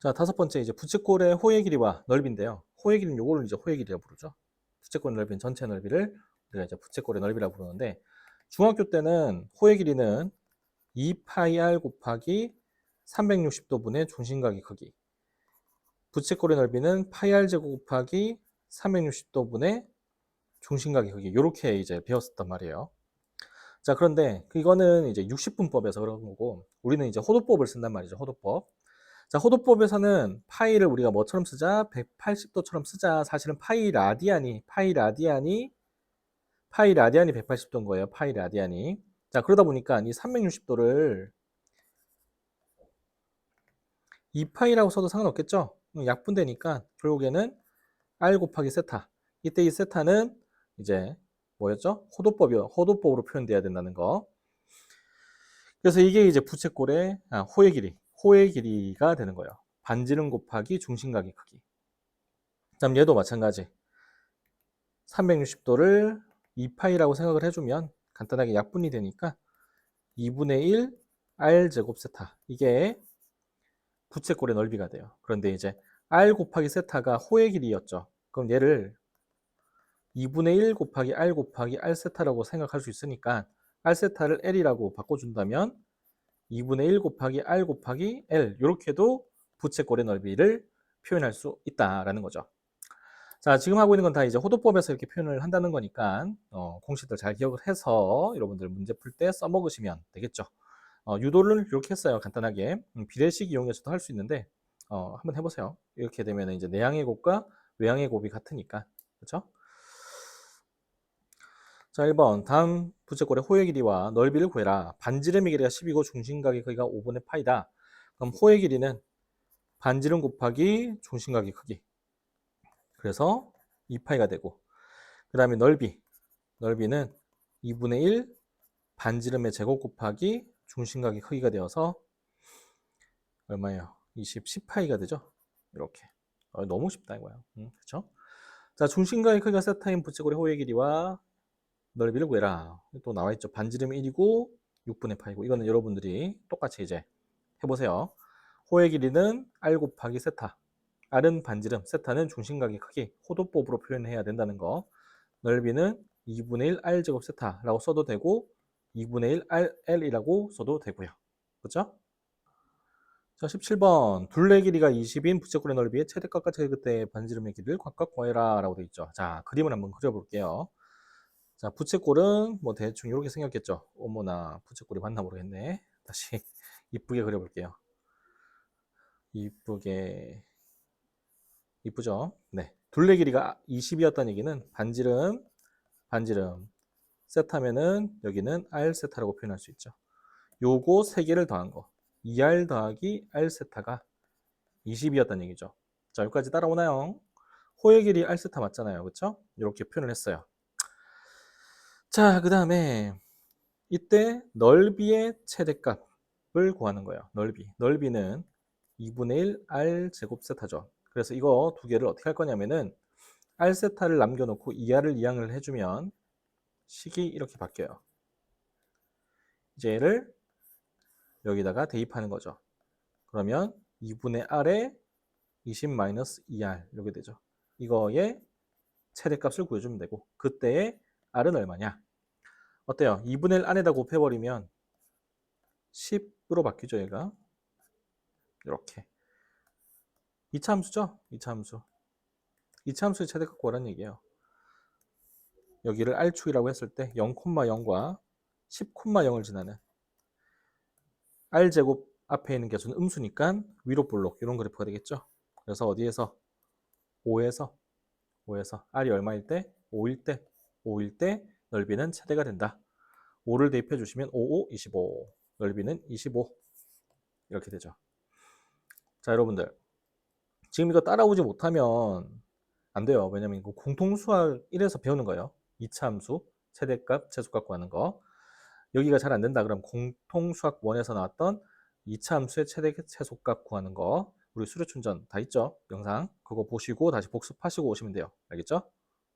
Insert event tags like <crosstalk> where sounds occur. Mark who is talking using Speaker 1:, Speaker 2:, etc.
Speaker 1: 자, 다섯 번째 이제 부채꼴의 호의 길이와 넓이인데요. 호의 길이는 요거를 이제 호의 길이라고 부르죠. 부채꼴 넓이는 전체 넓이를 우리가 이제 부채꼴의 넓이라고 부르는데 중학교 때는 호의 길이는 2파이 r 곱하기 360도분의 중심각의 크기. 부채꼴의 넓이는 파이 r 제곱 곱하기 360도분의 중심각의 크기. 요렇게 이제 배웠었단 말이에요. 자, 그런데 이거는 이제 60분법에서 그런 거고 우리는 이제 호도법을 쓴단 말이죠. 호도법. 자, 호도법에서는 파이를 우리가 뭐처럼 쓰자? 180도처럼 쓰자. 사실은 파이 라디안이, 파이 라디안이, 파이 라디안이 180도인 거예요. 파이 라디안이. 자, 그러다 보니까 이 360도를 2파이라고 써도 상관없겠죠? 약분되니까 결국에는 r 곱하기 세타. 이때 이 세타는 이제 뭐였죠? 호도법이요. 호도법으로 표현돼야 된다는 거. 그래서 이게 이제 부채꼴의 아, 호의 길이. 호의 길이가 되는 거예요. 반지름 곱하기 중심각의 크기. 그다음 얘도 마찬가지. 360도를 2파이라고 생각을 해주면 간단하게 약분이 되니까 2분의 1 r 제곱 세타 이게 부채꼴의 넓이가 돼요. 그런데 이제 r 곱하기 세타가 호의 길이였죠. 그럼 얘를 2분의 1 곱하기 r 곱하기 r 세타라고 생각할 수 있으니까 r 세타를 l이라고 바꿔준다면 2분의 1 곱하기 r 곱하기 l 이렇게도 부채꼴의 넓이를 표현할 수 있다라는 거죠. 자, 지금 하고 있는 건 다 이제 호도법에서 이렇게 표현을 한다는 거니까 어, 공식들 잘 기억을 해서 여러분들 문제 풀 때 써먹으시면 되겠죠. 어, 유도를 이렇게 했어요. 간단하게 음, 비례식 이용해서도 할 수 있는데 어, 한번 해보세요. 이렇게 되면 이제 내향의 곱과 외향의 곱이 같으니까 그렇죠? 자, 1번. 다음 부채꼴의 호의 길이와 넓이를 구해라. 반지름의 길이가 10이고 중심각의 크기가 5분의 파이다. 그럼 호의 길이는 반지름 곱하기 중심각의 크기. 그래서 2파이가 되고 그 다음에 넓이. 넓이는 2분의 1 반지름의 제곱 곱하기 중심각의 크기가 되어서 얼마예요? 20, 10파이가 되죠? 이렇게. 어, 너무 쉽다 이거야. 음, 그렇죠? 자, 중심각의 크기가 세타인 부채꼴의 호의 길이와 넓이를 구해라. 또 나와 있죠. 반지름 1이고 6분의 8이고 이거는 여러분들이 똑같이 이제 해보세요. 호의 길이는 r 곱하기 세타. r은 반지름, 세타는 중심각의 크기, 호도법으로 표현해야 된다는 거. 넓이는 2분의 1 r 제곱 세타라고 써도 되고 2분의 1 r l이라고 써도 되고요. 그렇죠? 자, 17번. 둘레 길이가 20인 부채꼴의 넓이의 최대값과 최대끝의 반지름의 길이를 각각 구해라 라고 되어 있죠. 자, 그림을 한번 그려볼게요. 자, 부채꼴은 뭐 대충 이렇게 생겼겠죠. 어머나, 부채꼴이 맞나 모르겠네. 다시 <laughs> 이쁘게 그려볼게요. 이쁘게, 이쁘죠? 네. 둘레 길이가 20이었다는 얘기는 반지름, 반지름, 세타면은 여기는 R 세타라고 표현할 수 있죠. 요거 세 개를 더한 거. 2R 더하기 R 세타가 20이었다는 얘기죠. 자, 여기까지 따라오나요? 호의 길이 R 세타 맞잖아요. 그렇죠? 이렇게 표현을 했어요. 자, 그 다음에 이때 넓이의 최대값을 구하는 거예요. 넓이. 넓이는 2분의 1 r 제곱 세타죠. 그래서 이거 두 개를 어떻게 할 거냐면은 r 세타를 남겨놓고 2r을 이항을 해주면 식이 이렇게 바뀌어요. 이제 얘를 여기다가 대입하는 거죠. 그러면 2분의 r에 20-2r 이렇게 되죠. 이거의 최대값을 구해주면 되고 그때의 r은 얼마냐? 어때요? 2분의 1 안에다 곱해버리면 10으로 바뀌죠, 얘가. 이렇게. 2차 함수죠? 2차 함수. 2차 함수의 최대값 구하라는 얘기예요. 여기를 R축이라고 했을 때 0,0과 10,0을 지나는 R제곱 앞에 있는 개수는 음수니까 위로 볼록 이런 그래프가 되겠죠. 그래서 어디에서? 5에서 5에서 R이 얼마일 때? 5일 때 5일 때 넓이는 최대가 된다. 5를 대입해 주시면 5, 5, 25. 넓이는 25. 이렇게 되죠. 자, 여러분들. 지금 이거 따라오지 못하면 안 돼요. 왜냐면 이거 공통수학 1에서 배우는 거예요. 2차 함수, 최대값, 최소값 구하는 거. 여기가 잘 안 된다. 그럼 공통수학 1에서 나왔던 2차 함수의 최대, 최소값 구하는 거. 우리 수료춘전 다 있죠? 영상. 그거 보시고 다시 복습하시고 오시면 돼요. 알겠죠?